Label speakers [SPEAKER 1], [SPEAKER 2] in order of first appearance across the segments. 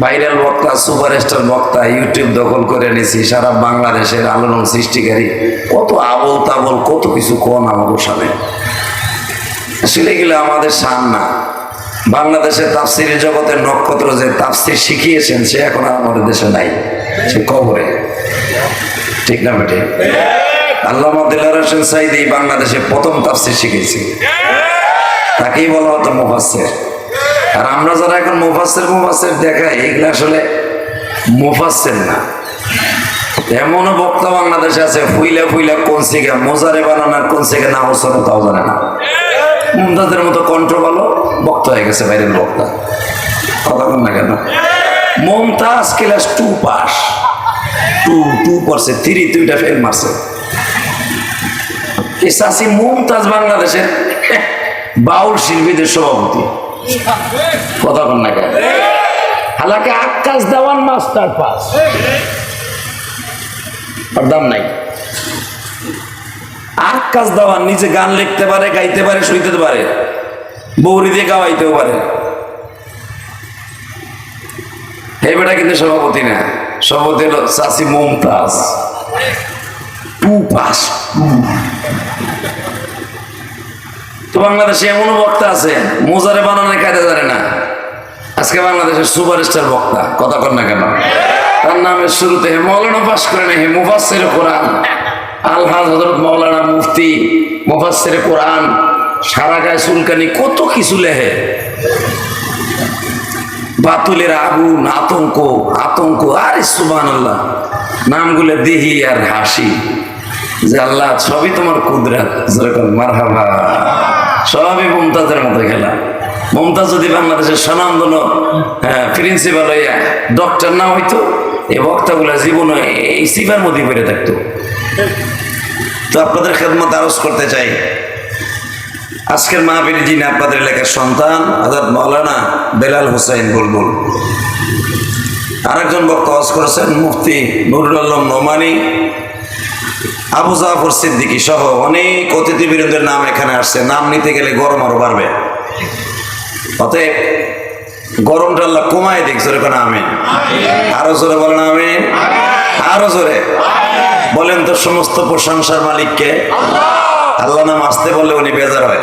[SPEAKER 1] Viral বক্তা superstar বক্তা YouTube দখল করে নিয়েছি, সারা বাংলাদেশের আলোড়ন সৃষ্টিকারী। কত আবল তাবল, কত কিছু কোন আমাদের সামনে। আসলে গেলে আমাদের সান না। বাংলাদেশের তাফসির জগতের নক্ষত্র যে তাফসির শিখিয়েছেন, সে এখন আমাদের দেশে নাই। সে কবরে। ঠিক না বেটে? আল্লাহ দিলার হোসেন সাইদ এই বাংলাদেশে প্রথম তাফসির শিখেছি। তাকেই বলা হতো মুফাসের আর আমরা যারা এখন মুফাসের মুফাসের দেখাই, এগুলো আসলে মুফাসের না। এমনও বক্তা বাংলাদেশে আছে, ফুইলা ফুইলা কোন সিগা, মোজারে বানানার কোন সিগা না হসনো তাও জানে না। মুমতাজের মতো কণ্ঠ ভালো বক্তা হয়ে গেছে বাইরের বক্তা। কথা বল না কেন? Mumtaz class two pass. Two two পড়ছে থ্রি দুইটা ফেল মারছে। এই চাষি মুমতাজ বাংলাদেশের বাউল শিল্পীদের সভাপতি। কথা বল না কেন? হালাকে আকাশ দেওয়ান মাস্টার পাস। দাম নাই। আকাশ দেওয়ান নিজে গান লিখতে পারে, গাইতে পারে, শুইতে পারে। বৌরি দিয়ে গাওয়াইতেও পারে। এই বেটা কিন্তু সভাপতি না। সভাপতি হলো চাষি মুমতাজ। Two pass. তো বাংলাদেশে এমনও বক্তা আছে, মোজারে বানানোর কায়দা জানে না। আজকে বাংলাদেশের সুপারস্টার বক্তা, কথা কর না কেন? তার নামের শুরুতে মৌলানা পাস করে নেই মুফাসের কোরআন। আলহাজ হজরত মৌলানা মুফতি মুফাসের কোরআন, সারা গায়ে চুলকানি, কত কিছু লেহে বাতুলের আগুন, আতঙ্ক আতঙ্ক, আরে সুবান আল্লাহ নামগুলো দেহি আর হাসি। যে আল্লাহ, সবই তোমার কুদরাত। যেরকম মারহাবা। সবই মমতাজের মতো খেলা মমতাজ যদি বাংলাদেশের স্বনামধন প্রিন্সিপাল হইয়া ডক্টর না হইতো, এই বক্তাগুলো জীবন এই সিফার মধ্যে পড়ে থাকতো। তো আপনাদের খেদমত আরজ করতে চাই। আজকের মাহবিল যিনি আপনাদের এলাকার সন্তান হজরত মৌলানা বেলাল হোসাইন বুলবুল। আরেকজন বক্তা হজ করেছেন মুফতি নুরুল আলম নোমানি। আবু জাফর সিদ্দিকী সহ অনেক অতিথিবৃন্দের নাম এখানে আসছে। নাম নিতে গেলে গরম আরও বাড়বে। অতএব গরমটা আল্লাহ কমায় দিক জোরে কেন আমি আরও জোরে বলেন আমি আরও জোরে। বলেন তো সমস্ত প্রশংসার মালিককে। আল্লাহ। নাম আসতে বললে উনি বেজার হয়।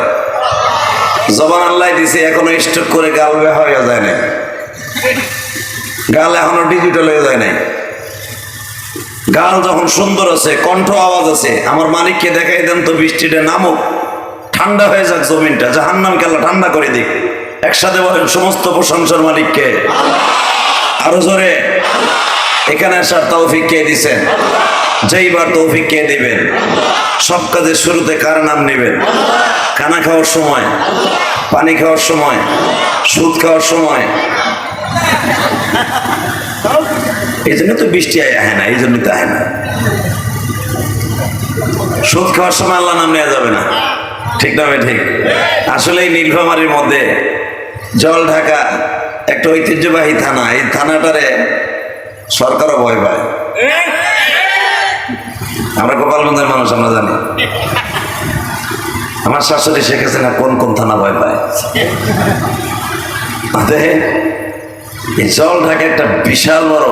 [SPEAKER 1] জবান আল্লাহ দিছে এখনও স্টক করে গাল বেহা হয়ে যায় না গাল এখনও ডিজিটাল হয়ে যায় নাই। গাল যখন সুন্দর আছে, কণ্ঠ আওয়াজ আছে, আমার মালিককে দেখাই দেন তো বৃষ্টিটা নামুক, ঠান্ডা হয়ে যাক জমিনটা, জাহান্নাম কেল্লা ঠান্ডা করে দিক। একসাথে বলেন, সমস্ত প্রশংসার মালিককে। আরও জোরে, এখানে আসার তৌফিক কে দিছেন? যেইবার তৌফিক কে দিবেন? সব কাজের শুরুতে কার নাম নেবেন? খানা খাওয়ার সময়, পানি খাওয়ার সময়, সুদ খাওয়ার সময়? এই জন্য তো বৃষ্টি আয় না এই জন্য তো আয় না। সুদ খাওয়ার সময় আল্লাহ নাম নেওয়া যাবে না। ঠিক না ঠিক? আসলে এই নীলফামারির মধ্যে জল ঢাকা একটা ঐতিহ্যবাহী থানা, এই থানাটারে সরকারও ভয় পায়। আমরা গোপালগঞ্জের মানুষ, আমরা জানি। আমার শাশুড়ি শিখেছে না কোন কোন থানা ভয় পায়? এই জল ঢাকা একটা বিশাল বড়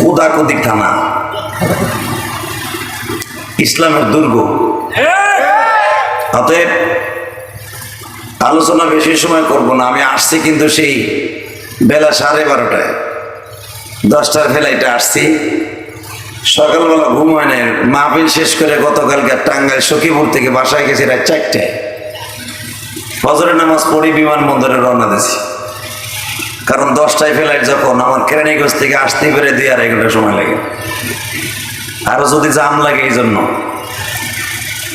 [SPEAKER 1] কুদাকুদিক থানা। ইসলামের দুর্গ। অতএব আলোচনা বেশি সময় করব না, আমি আসছি কিন্তু সেই বেলা সাড়ে বারোটায়। দশটার ফেলাইটা আসছি। সকালবেলা ঘুম হয় না মাহফিল শেষ করে গতকালকে টাঙ্গাইল সখীপুর থেকে বাসায় গেছি রাত চারটায়। ফজরের নামাজ পড়ি বিমানবন্দরে রওনা দিয়েছি। কারণ দশটায় ফেলাইট যখন আমার কেরানীগঞ্জ থেকে আসতে পেরে দুই আড়াই ঘণ্টা সময় লাগে। আরও যদি জাম লাগে এই জন্য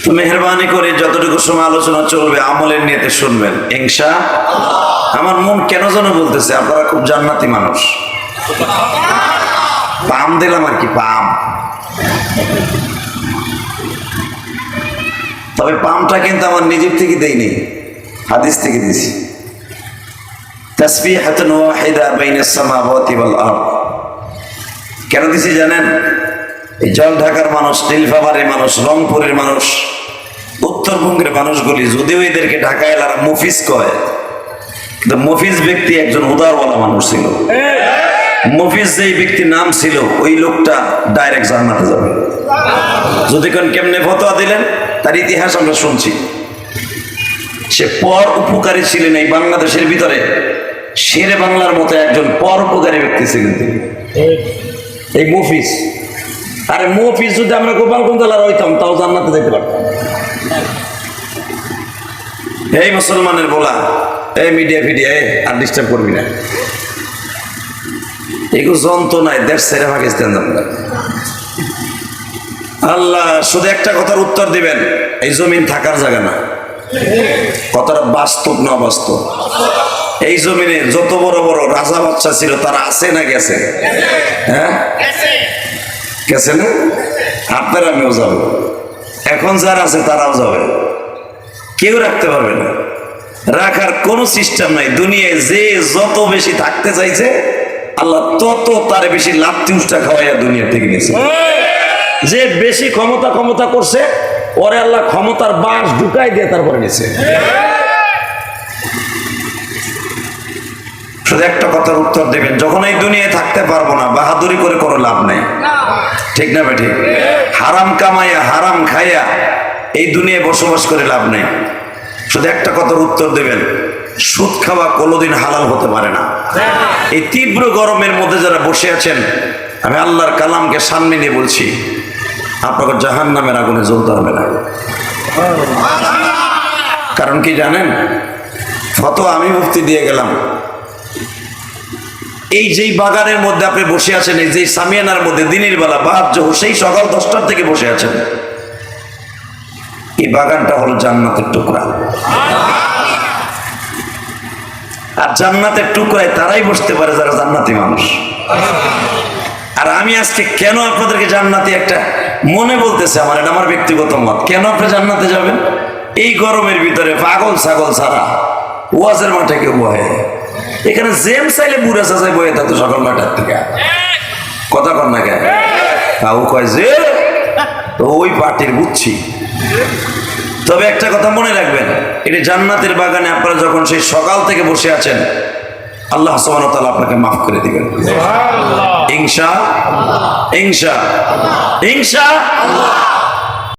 [SPEAKER 1] তো মেহরবানি করে যতটুকু সময় আলোচনা চলবে, আমলের নিয়েতে শুনবেন। ইংসা আমার মন কেন যেন বলতেছে, আপনারা খুব জান্নাতি মানুষ। পাম দিলাম আর কি, পাম। তবে পামটা কিন্তু আমার নিজের থেকে দেইনি, হাদিস থেকে দিছি তাসবিহাতুন ওয়াহিদা বাইনাস সামাওয়াতি ওয়াল আরদ। কেন দিছি জানেন? এই জল ঢাকার মানুষ, নীলফামারের মানুষ, রংপুরের মানুষ, উত্তরবঙ্গের মানুষগুলি যদিও এদেরকে ঢাকা এলারা মুফিস কয়, কিন্তু মফিজ ব্যক্তি একজন উদারওয়ালা মানুষ ছিল। মফিজ যেই ব্যক্তির নাম ছিল, ওই লোকটা ডাইরেক্ট জান্নাতে যাবে। যদি কোন কেমনে ফতোয়া দিলেন, তার ইতিহাস আমরা শুনছি। সে পর উপকারী ছিলেন এই বাংলাদেশের ভিতরে। শেরে বাংলার মতো একজন পর উপকারী ব্যক্তি ছিলেন তিনি এই মফিজ আরে মফিজ যদি আমরা গোপালগঞ্জ জেলার হইতাম, তাও জান্নাতে যেতে পারতাম। এই মুসলমানের বলা, এই মিডিয়া ফিডিয়া আর ডিস্টার্ব করবি না। এগুলো যন্ত্র নাই দেশ ছেড়ে পাকিস্তান আল্লাহ, শুধু একটা কথার উত্তর দিবেন, এই জমিন থাকার জায়গা না। কথাটা বাস্তব না বাস্তব এই জমিনে যত বড় বড় রাজা বাচ্চা ছিল তারা আছে না গেছে? হ্যাঁ? গেছে। না? আপনার আমিও যাব। এখন যারা আছে তারাও যাবে। কেউ রাখতে পারবে না। রাখার কোনো সিস্টেম নাই। দুনিয়ায় যে যত বেশি থাকতে চাইছে আল্লাহ তত তার বেশি লাত্তি উষ্টা খাওয়াইয়া দুনিয়া থেকে নিয়েছে। যে বেশি ক্ষমতা ক্ষমতা করছে ওরে আল্লাহ ক্ষমতার বাঁশ ঢুকাই দিয়ে তারপরে নিছে শুধু একটা কথার উত্তর দেবেন। যখন এই দুনিয়ায় থাকতে পারব না, বাহাদুরি করে কোনো লাভ নেই। ঠিক না বেঠিক হারাম কামাইয়া, হারাম খাইয়া এই দুনিয়ায় বসবাস করে লাভ নেই। শুধু একটা কথার উত্তর দেবেন, সুদ খাওয়া কোনোদিন হালাল হতে পারে না। এই তীব্র গরমের মধ্যে যারা বসে আছেন, আমি আল্লাহর কালামকে সামনে নিয়ে বলছি, আপনাকে জাহান নামের আগুনে জ্বলতে হবে না। কারণ কি জানেন? ফটো আমি মুক্তি দিয়ে গেলাম। এই যেই বাগানের মধ্যে আপনি বসে আছেন, এই যে সামিয়ানার মধ্যে, দিনের বেলা বা সেই সকাল দশটার থেকে বসে আছেন, এই বাগানটা হলো জান্নাতের টুকরা। আর জান্নাতের টুকরায় তারাই বসতে পারে যারা জান্নাতি মানুষ। আর আমি আজকে কেন আপনাদেরকে জান্নাতি একটা মনে বলতেছে আমার, এটা আমার ব্যক্তিগত মত। কেন আপনি জান্নাতে যাবেন? এই গরমের ভিতরে পাগল ছাগল ছাড়া ওয়াজের মাঠে কেউ বহে। এখানে জেম চাইলে বুড়া চাচাই বয়ে থাকতো সকাল নয়টার থেকে। কথা কর না কেন? তাও কয় যে তো ওই পার্টির বুঝছি। তবে একটা কথা মনে রাখবেন এটি জান্নাতের বাগানে আপনারা যখন সেই সকাল থেকে বসে আছেন আল্লাহ সুবহানাহু আপনাকে মাফ করে দিবেন। ইনশা ইনশা ইনশা